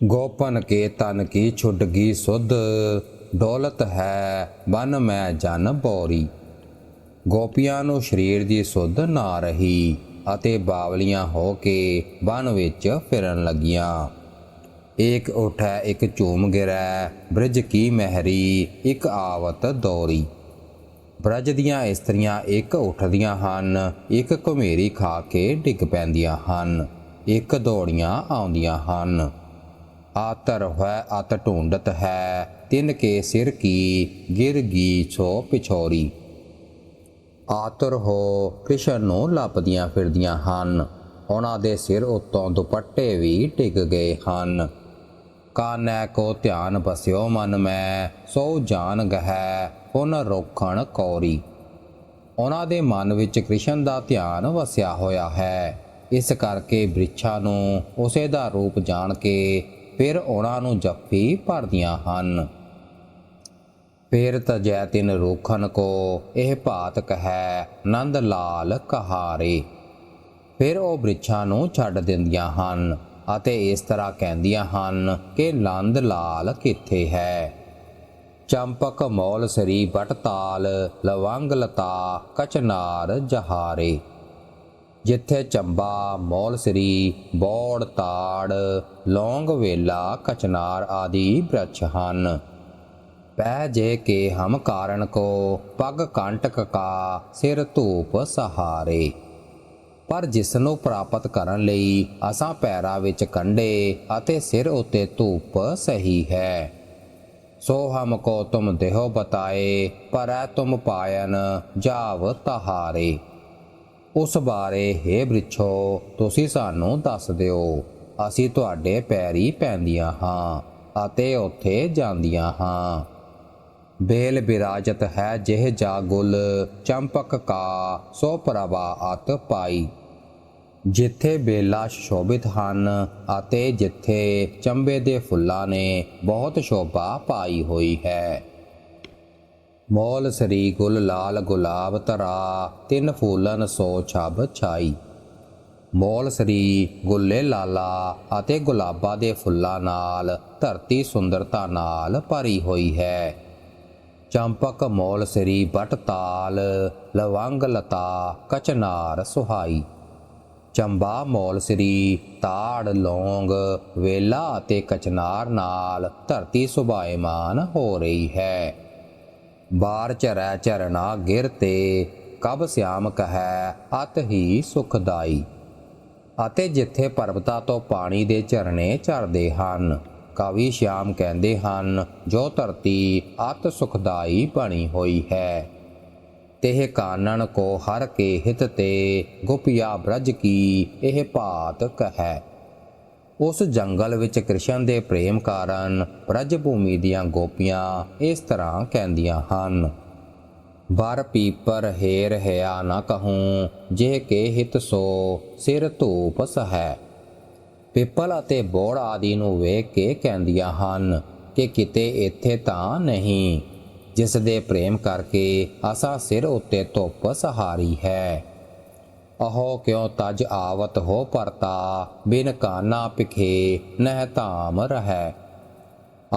ਗੋਪਨ ਕੇ ਤਨ ਕੀ ਛੁੱਡਗੀ ਸੁਧ ਦੌਲਤ ਹੈ ਬਨ ਮੈਂ ਜਨ ਬੋਰੀ। ਗੋਪੀਆਂ ਨੂੰ ਸਰੀਰ ਦੀ ਸੁੱਧ ਨਾ ਰਹੀ, ਅਤੇ ਬਾਵਲੀਆਂ ਹੋ ਕੇ ਬਨ ਵਿੱਚ ਫਿਰਨ ਲੱਗੀਆਂ। ਏਕ ਉਠੈ, ਇੱਕ ਝੂਮ ਗਿਰੈ, ਬ੍ਰਿਜ ਕੀ ਮਹਿਰੀ, ਇੱਕ ਆਵਤ ਦੌਰੀ। ਬ੍ਰਜ ਦੀਆਂ ਇਸਤਰੀਆਂ ਇੱਕ ਉੱਠਦੀਆਂ ਹਨ, ਇੱਕ ਘੁਮੇਰੀ ਖਾ ਕੇ ਡਿੱਗ ਪੈਂਦੀਆਂ ਹਨ, ਇੱਕ ਦੌੜੀਆਂ ਆਉਂਦੀਆਂ ਹਨ। ਆਤਰ ਹੈ ਅਤ ਢੂੰਡਤ ਹੈ, ਤਿਨ ਕੇ ਸਿਰ ਕੀ ਗਿਰ ਗੀ ਆਤਰ ਹੋ ਕ੍ਰਿਸ਼ਨ ਨੂੰ ਲੱਭਦੀਆਂ ਫਿਰਦੀਆਂ ਹਨ, ਉਹਨਾਂ ਦੇ ਸਿਰ ਉੱਤੋਂ ਦੁਪੱਟੇ ਵੀ ਡਿੱਗ ਗਏ ਹਨ। ਕਾਨੈ ਕੋ ਧਿਆਨ ਬਸਿਓ ਮਨ ਮੈਂ, ਸੋ ਜਾਨ ਗਹਿ ਪੁਨ ਰੋਖਣ ਕੌਰੀ। ਉਹਨਾਂ ਦੇ ਮਨ ਵਿੱਚ ਕ੍ਰਿਸ਼ਨ ਦਾ ਧਿਆਨ ਵਸਿਆ ਹੋਇਆ ਹੈ, ਇਸ ਕਰਕੇ ਬ੍ਰਿਛਾ ਨੂੰ ਉਸੇ ਦਾ ਰੂਪ ਜਾਣ ਕੇ ਫਿਰ ਉਹਨਾਂ ਨੂੰ ਜੱਫੀ ਭਰਦੀਆਂ ਹਨ। ਫੇਰ ਤਜੈ ਤਿਨ ਰੋਖਨ ਕੋ ਇਹ ਭਾਤ ਕਹੈ, ਨੰਦ ਲਾਲ ਕਹਾਰੇ। ਫਿਰ ਉਹ ਬ੍ਰਿਛਾਂ ਨੂੰ ਛੱਡ ਦਿੰਦੀਆਂ ਹਨ ਅਤੇ ਇਸ ਤਰ੍ਹਾਂ ਕਹਿੰਦੀਆਂ ਹਨ ਕਿ ਨੰਦ ਲਾਲ ਕਿੱਥੇ ਹੈ? ਚੰਪਕ ਮੌਲ ਸਰੀ ਬਟਤਾਲ, ਲਵੰਗ ਲਤਾ, ਕਚਨਾਰ ਜਹਾਰੇ। ਜਿੱਥੇ ਚੰਬਾ, ਮੌਲਸਰੀ, ਬੋੜ, ਤਾੜ, ਲੌਂਗ ਵੇਲਾ, ਕਚਨਾਰ ਆਦਿ ਬ੍ਰਛ ਹਨ। ਪੈ ਜੇ ਕੇ ਹਮ ਕਾਰਨ ਕੋ, ਪਗ ਕੰਟਕ ਕਾ, ਸਿਰ ਧੂਪ ਸਹਾਰੇ। ਪਰ ਜਿਸ ਨੂੰ ਪ੍ਰਾਪਤ ਕਰਨ ਲਈ ਅਸਾਂ ਪੈਰਾਂ ਵਿੱਚ ਕੰਡੇ ਅਤੇ ਸਿਰ ਉੱਤੇ ਧੂਪ ਸਹੀ ਹੈ। ਸੋ ਹਮ ਕੋ ਤੁਮ ਦੇਹੋ ਬਤਾਏ, ਪਰੈ ਤੁਮ ਪਾਇਨ ਜਾਵ ਤਹਾਰੇ। ਉਸ ਬਾਰੇ हे ਬ੍ਰਿਛੋ, ਤੁਸੀਂ ਸਾਨੂੰ ਦੱਸ ਦਿਓ। ਅਸੀਂ ਤੁਹਾਡੇ ਪੈਰੀ ਪੈਂਦੀਆਂ ਹਾਂ ਅਤੇ ਉੱਥੇ ਜਾਂਦੀਆਂ ਹਾਂ। ਬੇਲ ਬਿਰਾਜਤ ਹੈ ਜਿਹ ਜਾ ਗੁਲ, ਚੰਪਕ ਕਾ, ਸੋ ਪ੍ਰਭਾ ਅਤ ਪਾਈ। ਜਿੱਥੇ ਬੇਲਾ ਸ਼ੋਭਿਤ ਹਨ ਅਤੇ ਜਿੱਥੇ ਚੰਬੇ ਦੇ ਫੁੱਲਾਂ ਨੇ, ਬਹੁਤ ਸ਼ੋਭਾ ਪਾਈ ਹੋਈ ਹੈ। ਮੌਲ ਸਰੀ ਗੁਲ ਲਾਲ ਗੁਲਾਬ ਤਰਾ ਤਿੰਨ ਫੂਲਨ ਸੋ ਛਬ ਛਾਈ। ਮੌਲ ਸਰੀ ਗੁੱਲੇ ਲਾਲਾ ਅਤੇ ਗੁਲਾਬਾਂ ਦੇ ਫੁੱਲਾਂ ਨਾਲ ਧਰਤੀ ਸੁੰਦਰਤਾ ਨਾਲ ਭਰੀ ਹੋਈ ਹੈ। ਚੰਪਕ ਮੌਲ ਸਰੀ ਬਟ ਤਾਲ, ਲਵੰਗ ਲਤਾ, ਕਚਨਾਰ ਸੁਹਾਈ। ਚੰਬਾ ਮੌਲ ਸਰੀ ਤਾੜ ਲੌਂਗ, ਵੇਲਾ ਅਤੇ ਕਚਨਾਰ ਨਾਲ ਧਰਤੀ ਸੁਭਾਏਮਾਨ ਹੋ ਰਹੀ ਹੈ। ਬਾਰ ਚਰੈ ਚਰਣਾ ਗਿਰ ਤੇ ਕਬ ਸਿਆਮ ਕਹੈ, ਅਤ ਹੀ ਸੁਖਦਾਈ। ਅਤੇ ਜਿੱਥੇ ਪਰਬਤਾਂ ਤੋਂ ਪਾਣੀ ਦੇ ਝਰਨੇ ਝਰਦੇ ਹਨ, ਕਵੀ ਸ਼ਿਆਮ ਕਹਿੰਦੇ ਹਨ, ਜੋ ਧਰਤੀ ਅਤ ਸੁਖਦਾਈ ਬਣੀ ਹੋਈ ਹੈ। ਤੇਹ ਕਾਨਣ ਕੋ ਹਰ ਕੇ ਹਿਤ ਤੇ, ਗੁਪਿਆ ਬ੍ਰਜ ਕੀ ਇਹ ਭਾਤ ਕਹੈ। ਉਸ ਜੰਗਲ ਵਿੱਚ ਕ੍ਰਿਸ਼ਨ ਦੇ ਪ੍ਰੇਮ ਕਾਰਨ ਬ੍ਰਜ ਭੂਮੀ ਦੀਆਂ ਗੋਪੀਆਂ ਇਸ ਤਰ੍ਹਾਂ ਕਹਿੰਦੀਆਂ ਹਨ ਬਰ ਪੀਪਰ ਹੇਰ ਹਿਆ ਨਾ ਕਹੂੰ, ਜੇ ਕੇ ਹਿਤ ਸੋ ਸਿਰ ਧੂਪ ਸਹੈ। ਪਿੱਪਲ ਅਤੇ ਬੋੜ ਆਦਿ ਨੂੰ ਵੇਖ ਕੇ ਕਹਿੰਦੀਆਂ ਹਨ ਕਿ ਕਿਤੇ ਇੱਥੇ ਤਾਂ ਨਹੀਂ, ਜਿਸ ਦੇ ਪ੍ਰੇਮ ਕਰਕੇ ਅਸਾਂ ਸਿਰ ਉੱਤੇ ਧੁੱਪ ਸਹਾਰੀ ਹੈ। ਅਹੋ ਕਿਉ ਤਜ ਆਵਤ ਹੋ ਪਰਤਾ, ਬਿਨ ਕਾਨਾ ਪਿਖੇ ਨਹਿ ਧਾਮ ਰਹੈ।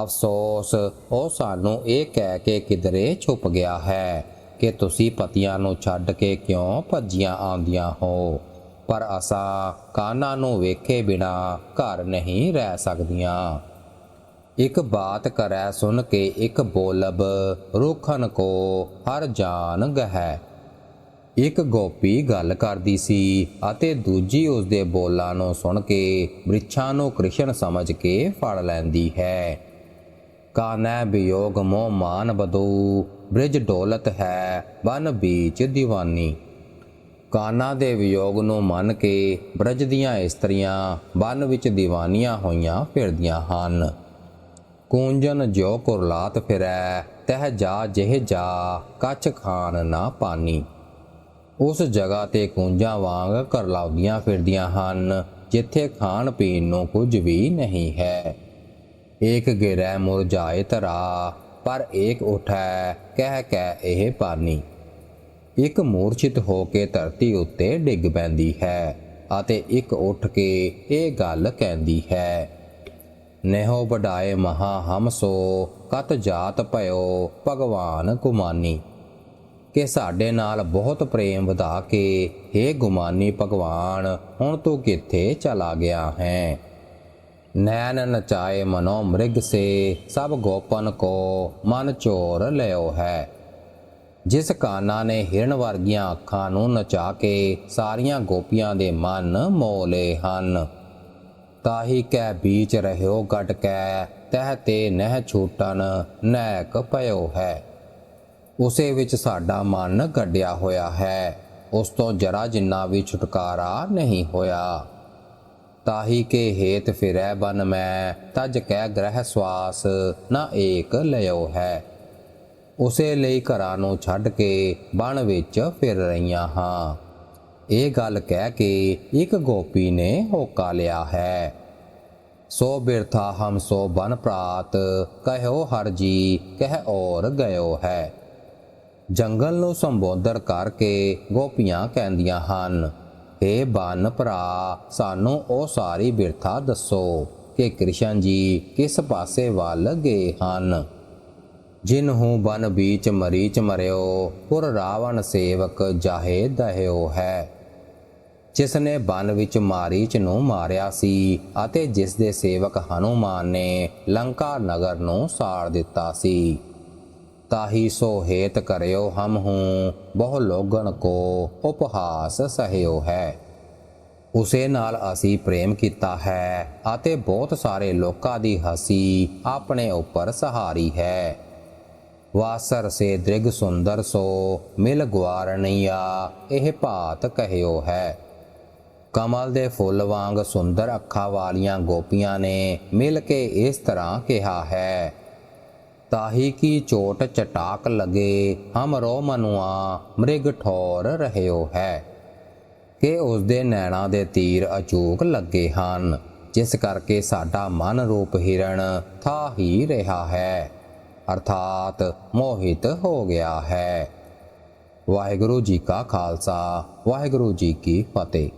ਅਫਸੋਸ, ਉਹ ਸਾਨੂੰ ਇਹ ਕਹਿ ਕੇ ਕਿਧਰੇ ਛੁਪ ਗਿਆ ਹੈ ਕਿ ਤੁਸੀਂ ਪਤੀਆਂ ਨੂੰ ਛੱਡ ਕੇ ਕਿਉਂ ਭੱਜੀਆਂ ਆਉਂਦੀਆਂ ਹੋ? ਪਰ ਅਸਾਂ ਕਾਨਾ ਨੂੰ ਵੇਖੇ ਬਿਨਾ ਘਰ ਨਹੀਂ ਰਹਿ ਸਕਦੀਆਂ। ਇੱਕ ਬਾਤ ਕਰੈ ਸੁਣ ਕੇ ਇੱਕ ਬੋਲਬ ਰੋਖਨ ਕੋ ਹਰ ਜਾਨ ਗਹਿ। ਇੱਕ ਗੋਪੀ ਗੱਲ ਕਰਦੀ ਸੀ ਅਤੇ ਦੂਜੀ ਉਸ ਦੇ ਬੋਲਾਂ ਨੂੰ ਸੁਣ ਕੇ ਬ੍ਰਿਛਾਂ ਨੂੰ ਕ੍ਰਿਸ਼ਨ ਸਮਝ ਕੇ ਫੜ ਲੈਂਦੀ ਹੈ। ਕਾਨੈ ਵਿਯੋਗ ਮੋਹ ਮਾਨ ਬਦੂ, ਬ੍ਰਿਜ ਡੋਲਤ ਹੈ ਬਨ ਬੀਚ ਦੀਵਾਨੀ। ਕਾਨਾ ਦੇ ਵਿਯੋਗ ਨੂੰ ਮੰਨ ਕੇ ਬ੍ਰਜ ਦੀਆਂ ਇਸਤਰੀਆਂ ਬਨ ਵਿੱਚ ਦੀਵਾਨੀਆਂ ਹੋਈਆਂ ਫਿਰਦੀਆਂ ਹਨ। ਕੂੰਜਨ ਜੋ ਕੁਰਲਾਤ ਫਿਰੈ, ਤਹ ਜਾ ਜਿਹ ਜਾ ਕੱਚ ਖਾਨ ਨਾ ਪਾਨੀ। ਉਸ ਜਗ੍ਹਾ ਤੇ ਕੂੰਜਾਂ ਵਾਂਗ ਕਰਲਾਉਂਦੀਆਂ ਫਿਰਦੀਆਂ ਹਨ, ਜਿੱਥੇ ਖਾਣ ਪੀਣ ਨੂੰ ਕੁਝ ਵੀ ਨਹੀਂ ਹੈ। ਏਕ ਗਿਰੈ ਮੁਰਝਾਏ ਤਰਾ ਪਰ ਏਕ ਉਠੈ ਕਹਿ ਕਹਿ ਇਹ ਪਾਨੀ। ਇੱਕ ਮੂਰਛਿਤ ਹੋ ਕੇ ਧਰਤੀ ਉੱਤੇ ਡਿੱਗ ਪੈਂਦੀ ਹੈ ਅਤੇ ਇੱਕ ਉੱਠ ਕੇ ਇਹ ਗੱਲ ਕਹਿੰਦੀ ਹੈ, ਨੇਹੋ ਵਡਾਏ ਮਹਾ ਹਮਸੋ ਕਤ ਜਾਤ ਭਇਓ ਭਗਵਾਨ ਕੁਮਾਨੀ। ਕਿ ਸਾਡੇ ਨਾਲ ਬਹੁਤ ਪ੍ਰੇਮ ਵਧਾ ਕੇ हे ਗੁਮਾਨੀ ਭਗਵਾਨ, ਹੁਣ ਤੂੰ ਕਿੱਥੇ ਚਲਾ ਗਿਆ ਹੈ? ਨੈਣ ਨਚਾਏ ਮਨੋ ਮ੍ਰਿਗ ਸੇ, ਸਭ ਗੋਪਨ ਕੋ ਮਨ ਚੋਰ ਲਿਓ ਹੈ। ਜਿਸ ਕਾਨਾ ਨੇ ਹਿਰਨ ਵਰਗੀਆਂ ਅੱਖਾਂ ਨੂੰ ਨਚਾ ਕੇ ਸਾਰੀਆਂ ਗੋਪੀਆਂ ਦੇ ਮਨ ਮੋਲੇ ਹਨ। ਤਾਹੀ ਕੈ ਬੀਚ ਰਹਿਓ ਗਟ ਕੈ, ਤਹਿ ਤੇ ਨਹਿ ਛੂਟਨ ਨੈਕ ਭਇਓ ਹੈ। ਉਸੇ ਵਿੱਚ ਸਾਡਾ ਮਨ ਗੱਡਿਆ ਹੋਇਆ ਹੈ। ਉਸ ਤੋਂ ਜਰਾ ਜਿੰਨਾ ਵੀ ਛੁਟਕਾਰਾ ਨਹੀਂ ਹੋਇਆ। ਤਾਹੀ ਕੇ ਹੇਤ ਫਿਰੈ ਬਨ ਮੈਂ, ਤਜ ਕਹਿ ਗ੍ਰਹਿ ਸਵਾਸ, ਨਾ ਏਕ ਲਿਓ ਹੈ। ਉਸੇ ਲਈ ਘਰਾਂ ਨੂੰ ਛੱਡ ਕੇ ਬਣ ਵਿੱਚ ਫਿਰ ਰਹੀਆਂ ਹਾਂ। ਇਹ ਗੱਲ ਕਹਿ ਕੇ ਇੱਕ ਗੋਪੀ ਨੇ ਹੋਕਾ ਲਿਆ ਹੈ। ਸੋ ਬਿਰਥਾ ਹਮ ਸੋ ਬਨ ਪ੍ਰਾਤ, ਕਹਿਓ ਹਰ ਜੀ, ਕਹਿ ਔਰ ਗਇਓ ਹੈ। ਜੰਗਲ ਨੂੰ ਸੰਬੋਧਨ ਕਰਕੇ ਗੋਪੀਆਂ ਕਹਿੰਦੀਆਂ ਹਨ ਏ ਬਨ ਭਰਾ, ਸਾਨੂੰ ਉਹ ਸਾਰੀ ਬਿਰਥਾ ਦੱਸੋ ਕਿ ਕ੍ਰਿਸ਼ਨ ਜੀ ਕਿਸ ਪਾਸੇ ਵੱਲ ਗਏ ਹਨ। ਜਿਨਹੂ ਬਨ ਬੀਚ ਮਰੀਚ ਮਰਿਓ, ਪੁਰ ਰਾਵਣ ਸੇਵਕ ਜਾਹੇ ਦਹਿਓ ਹੈ। ਜਿਸ ਨੇ ਬਨ ਵਿੱਚ ਮਾਰੀਚ ਨੂੰ ਮਾਰਿਆ ਸੀ ਅਤੇ ਜਿਸ ਦੇ ਸੇਵਕ ਹਨੂਮਾਨ ਨੇ ਲੰਕਾ ਨਗਰ ਨੂੰ ਸਾੜ ਦਿੱਤਾ ਸੀ। ਤਾਹੀ ਸੋ ਹੇਤ ਕਰਿਓ ਹਮ ਹੂੰ, ਬਹੁ ਲੋਗਨ ਕੋ ਉਪਹਾਸ ਸਹਿਓ ਹੈ। ਉਸੇ ਨਾਲ ਅਸੀਂ ਪ੍ਰੇਮ ਕੀਤਾ ਹੈ ਅਤੇ ਬਹੁਤ ਸਾਰੇ ਲੋਕਾਂ ਦੀ ਹਸੀ ਆਪਣੇ ਉੱਪਰ ਸਹਾਰੀ ਹੈ। ਵਾਸਰ ਸੇ ਦ੍ਰਿਗ ਸੁੰਦਰ ਸੋ, ਮਿਲ ਗਵਾਰਣੀਆ ਇਹ ਭਾਤ ਕਹਿਓ ਹੈ। ਕਮਲ ਦੇ ਫੁੱਲ ਵਾਂਗ ਸੁੰਦਰ ਅੱਖਾਂ ਵਾਲੀਆਂ ਗੋਪੀਆਂ ਨੇ ਮਿਲ ਕੇ ਇਸ ਤਰ੍ਹਾਂ ਕਿਹਾ ਹੈ ਤਾਹੀ ਕੀ ਚੋਟ ਚਟਾਕ ਲਗੇ? ਹਮਰੋ ਮਨੁਆ, ਮ੍ਰਿਗ ਠੋਰ ਰਹਿਓ ਹੈ। ਕਿ ਉਸ ਦੇ ਨੈਣਾ ਦੇ ਤੀਰ ਅਚੂਕ ਲੱਗੇ ਹਨ, ਜਿਸ ਕਰਕੇ ਸਾਡਾ ਮਨ ਰੂਪ ਹਿਰਣ ਥਾ ਹੀ ਰਿਹਾ ਹੈ। ਅਰਥਾਤ ਮੋਹਿਤ ਹੋ ਗਿਆ ਹੈ। ਵਾਹਿਗੁਰੂ ਜੀ ਕਾ ਖਾਲਸਾ, ਵਾਹਿਗੁਰੂ ਜੀ ਕੀ ਫਤਿਹ।